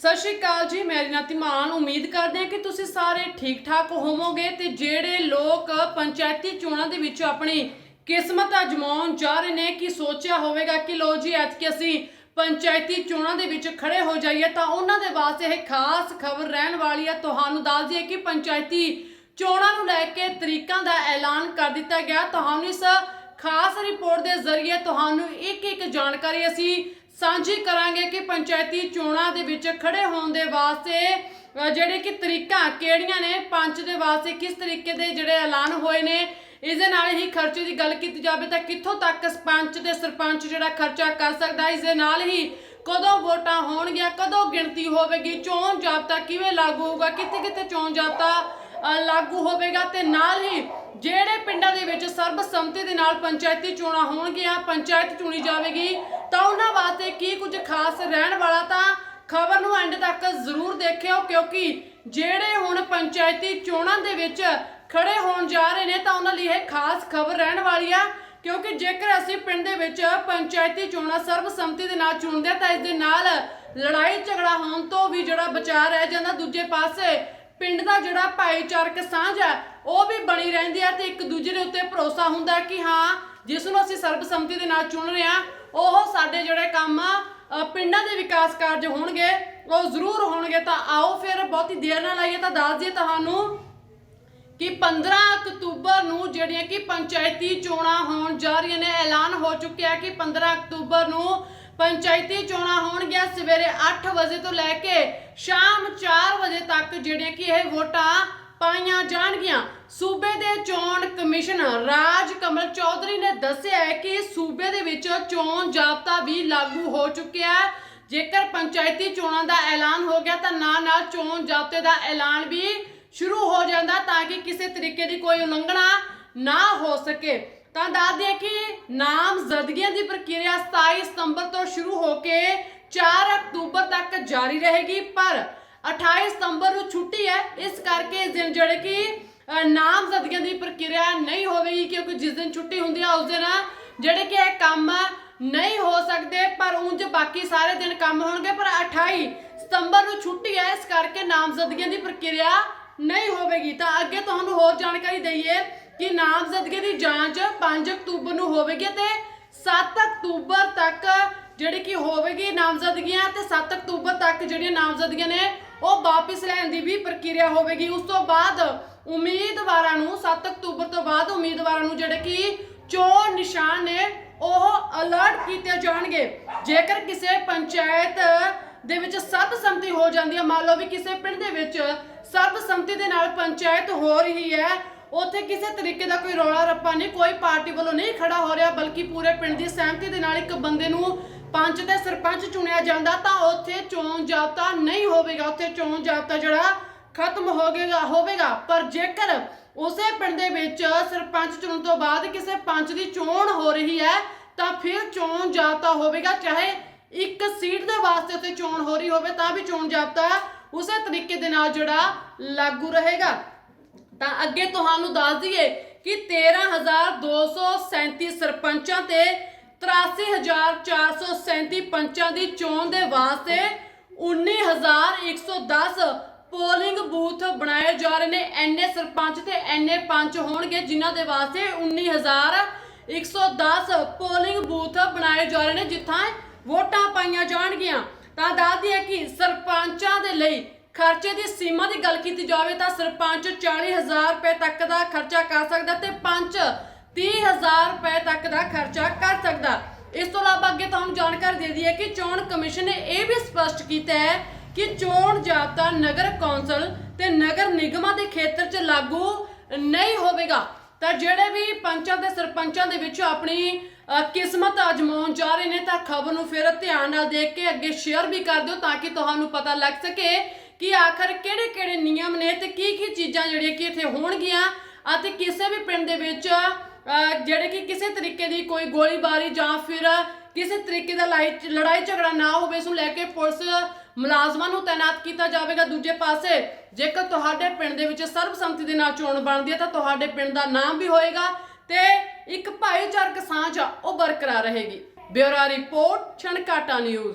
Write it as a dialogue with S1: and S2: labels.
S1: ਸਤਿ ਸ਼੍ਰੀ ਅਕਾਲ ਜੀ, ਮੈਂ ਰੀਨਾ ਧੀਮਾਨ। ਉਮੀਦ ਕਰਦੇ ਹਾਂ ਕਿ ਤੁਸੀਂ ਸਾਰੇ ਠੀਕ ਠਾਕ ਹੋਵੋਗੇ ਤੇ ਜਿਹੜੇ ਲੋਕ ਪੰਚਾਇਤੀ ਚੋਣਾਂ ਦੇ ਵਿੱਚ ਆਪਣੀ ਕਿਸਮਤ ਅਜਮਾਉਣ ਜਾ ਰਹੇ ਨੇ, ਕਿ ਸੋਚਿਆ ਹੋਵੇਗਾ ਕਿ ਲੋ ਜੀ, ਅੱਜ ਕਿ ਅਸੀਂ ਪੰਚਾਇਤੀ ਚੋਣਾਂ ਦੇ ਵਿੱਚ ਖੜੇ ਹੋ ਜਾਈਏ, ਤਾਂ ਉਹਨਾਂ ਦੇ ਵਾਸਤੇ ਇਹ ਖਾਸ ਖਬਰ ਰਹਿਣ ਵਾਲੀ ਹੈ ਤੁਹਾਨੂੰ ਦੱਸ ਦਈਏ ਕਿ ਪੰਚਾਇਤੀ ਚੋਣਾਂ ਨੂੰ ਲੈ ਕੇ ਤਰੀਕਾਂ ਦਾ ਐਲਾਨ ਕਰ ਦਿੱਤਾ ਗਿਆ। ਤੁਹਾਨੂੰ ਇਸ ਖਾਸ ਰਿਪੋਰਟ ਦੇ ਜ਼ਰੀਏ ਤੁਹਾਨੂੰ ਇੱਕ ਇੱਕ ਜਾਣਕਾਰੀ ਅਸੀਂ ਸਾਂਝੀ ਕਰਾਂਗੇ ਕਿ ਪੰਚਾਇਤੀ ਚੋਣਾਂ ਦੇ ਵਿੱਚ ਖੜੇ ਹੋਣ ਦੇ ਵਾਸਤੇ ਜਿਹੜੇ ਕਿ ਤਰੀਕਾਂ ਕਿਹੜੀਆਂ ਨੇ, ਪੰਚ ਦੇ ਵਾਸਤੇ ਕਿਸ ਤਰੀਕੇ ਦੇ ਜਿਹੜੇ ਐਲਾਨ ਹੋਏ ਨੇ ਇਸ ਦੇ ਨਾਲ ਹੀ ਖਰਚੇ ਦੀ ਗੱਲ ਕੀਤੀ ਜਾਵੇ ਤਾਂ ਕਿੱਥੋਂ ਤੱਕ ਪੰਚ ਤੇ ਸਰਪੰਚ ਜਿਹੜਾ ਖਰਚਾ ਕਰ ਸਕਦਾ ਇਸ ਦੇ ਨਾਲ ਹੀ ਕਦੋਂ ਵੋਟਾਂ ਹੋਣਗੀਆਂ, ਕਦੋਂ ਗਿਣਤੀ ਹੋਵੇਗੀ, ਚੋਣ ਜਾਬਤਾ ਕਿਵੇਂ ਲਾਗੂ ਹੋਊਗਾ ਕਿੱਥੇ ਕਿੱਥੇ ਚੋਣ ਜਾਬਤਾ ਲਾਗੂ ਹੋਵੇਗਾ ਤੇ ਨਾਲ ਹੀ ਜਿਹੜੇ ਪਿੰਡਾਂ ਦੇ ਵਿੱਚ ਸਰਬਸੰਮਤੀ ਦੇ ਨਾਲ ਪੰਚਾਇਤੀ ਚੋਣਾਂ ਹੋਣਗੀਆਂ ਪੰਚਾਇਤ ਚੁਣੀ ਜਾਵੇਗੀ, ਤਾਂ ਉਹਨਾਂ ਵਾਸਤੇ ਕੀ ਕੁਝ ਖਾਸ ਰਹਿਣ ਵਾਲਾ ਤਾਂ ਖਬਰ ਨੂੰ ਐਂਡ ਤੱਕ ਜ਼ਰੂਰ ਦੇਖਿਓ, ਕਿਉਂਕਿ ਜਿਹੜੇ ਹੁਣ ਪੰਚਾਇਤੀ ਚੋਣਾਂ ਦੇ ਵਿੱਚ ਖੜੇ ਹੋਣ ਜਾ ਰਹੇ ਨੇ, ਤਾਂ ਉਹਨਾਂ ਲਈ ਇਹ ਖਾਸ ਖਬਰ ਰਹਿਣ ਵਾਲੀ ਆ, ਕਿਉਂਕਿ ਜੇਕਰ ਅਸੀਂ ਪਿੰਡ ਦੇ ਵਿੱਚ ਪੰਚਾਇਤੀ ਚੋਣਾਂ ਸਰਬਸੰਮਤੀ ਦੇ ਨਾਲ ਚੁਣਦੇ ਹਾਂ ਤਾਂ ਇਸ ਦੇ ਨਾਲ ਲੜਾਈ ਝਗੜਾ ਹੋਣ ਤੋਂ ਵੀ ਜਿਹੜਾ ਬਚਾਅ ਰਹਿ ਜਾਂਦਾ ਦੂਜੇ ਪਾਸੇ। ਪਿੰਡ ਦਾ ਜਿਹੜਾ ਭਾਈਚਾਰਕ ਸਾਂਝ ਹੈ, ਉਹ ਵੀ ਬਣੀ ਰਹਿੰਦੀ ਹੈ ਤੇ ਇੱਕ ਦੂਜੇ ਦੇ ਉੱਤੇ ਭਰੋਸਾ ਹੁੰਦਾ ਕਿ ਹਾਂ, ਜਿਸ ਨੂੰ ਅਸੀਂ ਸਰਬਸੰਮਤੀ ਦੇ ਨਾਲ ਚੁਣ ਰਹੇ ਹਾਂ, ਉਹ ਸਾਡੇ ਜਿਹੜੇ ਕੰਮ ਆ ਪਿੰਡਾਂ ਦੇ ਵਿਕਾਸ ਕਾਰਜ ਹੋਣਗੇ, ਉਹ ਜ਼ਰੂਰ ਹੋਣਗੇ। ਤਾਂ ਆਓ ਫਿਰ ਬਹੁਤੀ ਦੇਰ ਨਾ ਲਾਈਏ ਤਾਂ ਦੱਸ ਦਈਏ ਤੁਹਾਨੂੰ ਕਿ 15 ਅਕਤੂਬਰ ਨੂੰ ਜਿਹੜੀਆਂ ਕਿ ਪੰਚਾਇਤੀ ਚੋਣਾਂ ਹੋਣ ਜਾ ਰਹੀਆਂ ਨੇ, ਐਲਾਨ ਹੋ ਚੁੱਕਿਆ ਕਿ 15 ਅਕਤੂਬਰ ਨੂੰ ਪੰਚਾਇਤੀ ਚੋਣਾਂ ਹੋਣਗੀਆਂ ਸਵੇਰੇ 8 ਵਜੇ ਤੋਂ ਲੈ ਕੇ ਸ਼ਾਮ 4 ਵਜੇ ਤੱਕ ਜਿਹੜੀਆਂ ਕਿ ਇਹ ਵੋਟਾਂ ਪਾਈਆਂ ਜਾਣਗੀਆਂ। ਸੂਬੇ ਦੇ ਚੋਣ ਕਮਿਸ਼ਨਰ ਰਾਜ ਕਮਲ ਚੌਧਰੀ ਨੇ ਦੱਸਿਆ ਹੈ ਕਿ ਸੂਬੇ ਦੇ ਵਿੱਚ ਚੋਣ ਜਾਬਤਾ ਵੀ ਲਾਗੂ ਹੋ ਚੁੱਕਿਆ ਹੈ। ਜੇਕਰ ਪੰਚਾਇਤੀ ਚੋਣਾਂ ਦਾ ਐਲਾਨ ਹੋ ਗਿਆ ਤਾਂ ਨਾਲ ਨਾਲ ਚੋਣ ਜਾਬਤੇ ਦਾ ਐਲਾਨ ਵੀ ਸ਼ੁਰੂ ਹੋ ਜਾਂਦਾ ਤਾਂ ਕਿ ਕਿਸੇ ਤਰੀਕੇ ਦੀ ਕੋਈ ਉਲੰਘਣਾ ਨਾ ਹੋ ਸਕੇ। ਤਾਂ ਦੱਸ ਦਈਏ ਕਿ ਨਾਮਜ਼ਦਗੀਆਂ ਦੀ ਪ੍ਰਕਿਰਿਆ 27 ਸਤੰਬਰ ਤੋਂ ਸ਼ੁਰੂ ਹੋ ਕੇ 4 ਅਕਤੂਬਰ ਤੱਕ ਜਾਰੀ ਰਹੇਗੀ ਪਰ 28 ਸਤੰਬਰ ਨੂੰ ਛੁੱਟੀ ਹੈ। ਇਸ ਕਰਕੇ ਇਸ ਦਿਨ ਜਿਹੜੇ ਕਿ ਅ, ਨਾਮਜ਼ਦਗੀਆਂ ਦੀ ਪ੍ਰਕਿਰਿਆ ਨਹੀਂ ਹੋਵੇਗੀ ਕਿਉਂਕਿ ਜਿਸ ਦਿਨ ਛੁੱਟੀ ਹੁੰਦੀ ਹੈ ਉਸ ਦਿਨ ਜਿਹੜੇ ਕਿ ਇਹ ਕੰਮ ਨਹੀਂ ਹੋ ਸਕਦੇ ਪਰ ਉਂਝ ਬਾਕੀ ਸਾਰੇ ਦਿਨ ਕੰਮ ਹੋਣਗੇ। ਪਰ 28 ਸਤੰਬਰ ਨੂੰ ਛੁੱਟੀ ਹੈ ਇਸ ਕਰਕੇ ਨਾਮਜ਼ਦਗੀਆਂ ਦੀ ਪ੍ਰਕਿਰਿਆ ਨਹੀਂ ਹੋਵੇਗੀ। ਤਾਂ ਅੱਗੇ ਤੁਹਾਨੂੰ ਹੋਰ ਜਾਣਕਾਰੀ ਦਈਏ ਕਿ ਨਾਮਜ਼ਦਗੀ ਦੀ ਜਾਂਚ 5 ਅਕਤੂਬਰ ਨੂੰ ਹੋਵੇਗੀ ਤੇ 7 ਅਕਤੂਬਰ ਤੱਕ ਜਿਹੜੀ ਕਿ ਹੋਵੇਗੀ ਨਾਮਜ਼ਦਗੀਆਂ ਤੇ 7 ਅਕਤੂਬਰ ਤੱਕ ਜਿਹੜੀਆਂ ਨਾਮਜ਼ਦਗੀਆਂ ਨੇ ਉਹ ਵਾਪਸ ਲੈਣ ਦੀ ਵੀ ਪ੍ਰਕਿਰਿਆ ਹੋਵੇਗੀ। ਉਸ ਤੋਂ ਬਾਅਦ ਉਮੀਦਵਾਰਾਂ ਨੂੰ 7 ਅਕਤੂਬਰ ਤੋਂ ਬਾਅਦ ਉਮੀਦਵਾਰਾਂ ਨੂੰ ਜਿਹੜੇ ਕਿ ਚੋਣ ਨਿਸ਼ਾਨ ਨੇ ਉਹ ਅਲਰਟ ਕੀਤੇ ਜਾਣਗੇ। ਜੇਕਰ ਕਿਸੇ ਪੰਚਾਇਤ ਦੇ ਵਿੱਚ ਸਰਬਸੰਮਤੀ ਹੋ ਜਾਂਦੀ ਹੈ, ਮੰਨ ਲਓ ਵੀ ਕਿਸੇ ਪਿੰਡ ਦੇ ਵਿੱਚ ਸਰਬਸੰਮਤੀ ਦੇ ਨਾਲ ਪੰਚਾਇਤ ਹੋ ਰਹੀ ਹੈ ਉੱਥੇ ਕਿਸੇ ਤਰੀਕੇ ਦਾ ਕੋਈ ਰੌਲਾ ਰੱਪਾ ਨਹੀਂ, ਕੋਈ ਪਾਰਟੀ ਵੱਲੋਂ ਨਹੀਂ ਖੜਾ ਹੋ ਰਿਹਾ, ਬਲਕਿ ਪੂਰੇ ਪਿੰਡ ਦੀ ਸਹਿਮਤੀ ਦੇ ਨਾਲ ਇੱਕ ਬੰਦੇ ਨੂੰ ਪੰਚ ਤੇ ਸਰਪੰਚ ਚੁਣਿਆ ਜਾਂਦਾ ਤਾਂ ਉੱਥੇ ਚੋਣ ਜਾਬਤਾ ਨਹੀਂ ਹੋਵੇਗਾ। ਉੱਥੇ ਚੋਣ ਜਾਬਤਾ ਜਿਹੜਾ ਖਤਮ ਹੋ ਗਿਆ ਹੋਵੇਗਾ। ਪਰ ਜੇਕਰ ਉਸੇ ਪਿੰਡ ਦੇ ਵਿੱਚ ਸਰਪੰਚ ਚੁਣਨ ਤੋਂ ਬਾਅਦ ਕਿਸੇ ਪੰਚ ਦੀ ਚੋਣ ਹੋ ਰਹੀ ਹੈ, ਤਾਂ ਫਿਰ ਚੋਣ ਜਾਬਤਾ ਹੋਵੇਗਾ। ਚਾਹੇ ਇੱਕ ਸੀਟ ਦੇ ਵਾਸਤੇ ਉੱਥੇ ਚੋਣ ਹੋ ਰਹੀ ਹੋਵੇ, ਤਾਂ ਵੀ ਚੋਣ ਜਾਬਤਾ ਉਸੇ ਤਰੀਕੇ ਦੇ ਨਾਲ ਜਿਹੜਾ ਲਾਗੂ ਰਹੇਗਾ। ਤਾਂ ਅੱਗੇ ਤੁਹਾਨੂੰ ਦੱਸ ਦਈਏ ਕਿ 13237 ਸਰਪੰਚਾਂ ਤੇ 83437 ਪੰਚਾਂ ਦੀ ਚੋਣ ਦੇ ਵਾਸਤੇ 19110 ਪੋਲਿੰਗ ਬੂਥ ਬਣਾਏ ਜਾ ਰਹੇ ਨੇ। ਐਨੇ ਸਰਪੰਚ ਤੇ ਐਨੇ ਪੰਚ ਹੋਣਗੇ ਜਿਨ੍ਹਾਂ ਦੇ ਵਾਸਤੇ 19110 ਪੋਲਿੰਗ ਬੂਥ ਬਣਾਏ ਜਾ ਰਹੇ ਨੇ, ਜਿੱਥਾਂ ਵੋਟਾਂ ਪਾਈਆਂ ਜਾਣਗੀਆਂ। ਤਾਂ ਦੱਸ ਦਈਏ ਕਿ ਸਰਪੰਚਾਂ ਦੇ ਲਈ ਖਰਚੇ ਦੀ ਸੀਮਾ ਦੀ ਗੱਲ ਕੀਤੀ ਜਾਵੇ ਤਾਂ ਸਰਪੰਚ 40000 ਰੁਪਏ ਤੱਕ ਦਾ ਖਰਚਾ ਕਰ ਸਕਦਾ ਤੇ ਪੰਚ 30000 ਰੁਪਏ ਤੱਕ ਦਾ ਖਰਚਾ ਕਰ ਸਕਦਾ। ਇਸ ਤੋਂ ਇਲਾਵਾ ਅੱਗੇ ਤੁਹਾਨੂੰ ਜਾਣਕਾਰੀ ਦੇ ਦਈਏ ਕਿ ਚੋਣ ਕਮਿਸ਼ਨ ਨੇ ਇਹ ਵੀ ਸਪਸ਼ਟ ਕੀਤਾ ਹੈ ਕਿ ਚੋਣ ਜਾਬਤਾ ਨਗਰ ਕੌਂਸਲ ਤੇ ਨਗਰ ਨਿਗਮਾਂ ਦੇ ਖੇਤਰ 'ਚ ਲਾਗੂ ਨਹੀਂ ਹੋਵੇਗਾ। ਤਾਂ ਜਿਹੜੇ ਵੀ ਪੰਚਾਂ ਤੇ ਸਰਪੰਚਾਂ ਦੇ ਵਿੱਚ ਆਪਣੀ ਕਿਸਮਤ ਅਜਮਾਉਣ ਜਾ ਰਹੇ ਨੇ ਤਾਂ ਖਬਰ ਨੂੰ ਫਿਰ ਧਿਆਨ ਨਾਲ ਦੇਖ ਕੇ ਅੱਗੇ ਸ਼ੇਅਰ ਵੀ ਕਰ ਦਿਓ ਤਾਂ ਕਿ ਤੁਹਾਨੂੰ ਪਤਾ ਲੱਗ ਸਕੇ ਕਿ ਆਖਰ ਕਿਹੜੇ-ਕਿਹੜੇ ਨਿਯਮ ਨੇ ਤੇ ਕੀ-ਕੀ ਚੀਜ਼ਾਂ ਜਿਹੜੀਆਂ ਕਿ ਇੱਥੇ ਹੋਣਗੀਆਂ ਅਤੇ ਕਿਸੇ ਵੀ ਪਿੰਡ ਦੇ ਵਿੱਚ ਜਿਹੜੇ ਕਿ ਕਿਸੇ ਤਰੀਕੇ ਦੀ ਕੋਈ ਗੋਲੀਬਾਰੀ ਜਾਂ ਫਿਰ ਕਿਸੇ ਤਰੀਕੇ ਦਾ ਲਾਈ- ਲੜਾਈ ਝਗੜਾ ਨਾ ਹੋਵੇ, ਇਸ ਨੂੰ ਲੈ ਕੇ ਪੁਲਿਸ ਮੁਲਾਜ਼ਮਾਂ ਨੂੰ ਤਾਇਨਾਤ ਕੀਤਾ ਜਾਵੇਗਾ। ਦੂਜੇ ਪਾਸੇ, ਜੇਕਰ ਤੁਹਾਡੇ ਪਿੰਡ ਦੇ ਵਿੱਚ ਸਰਬਸੰਮਤੀ ਦੇ ਨਾਲ ਚੋਣ ਬਣਦੀ ਹੈ ਤਾਂ ਤੁਹਾਡੇ ਪਿੰਡ ਦਾ ਨਾਮ ਵੀ ਹੋਏਗਾ ਤੇ ਇੱਕ ਭਾਈਚਾਰਕ ਸਾਂਝ ਆ, ਉਹ ਬਰਕਰਾਰ ਰਹੇਗੀ। Bureau report, Chhankata news.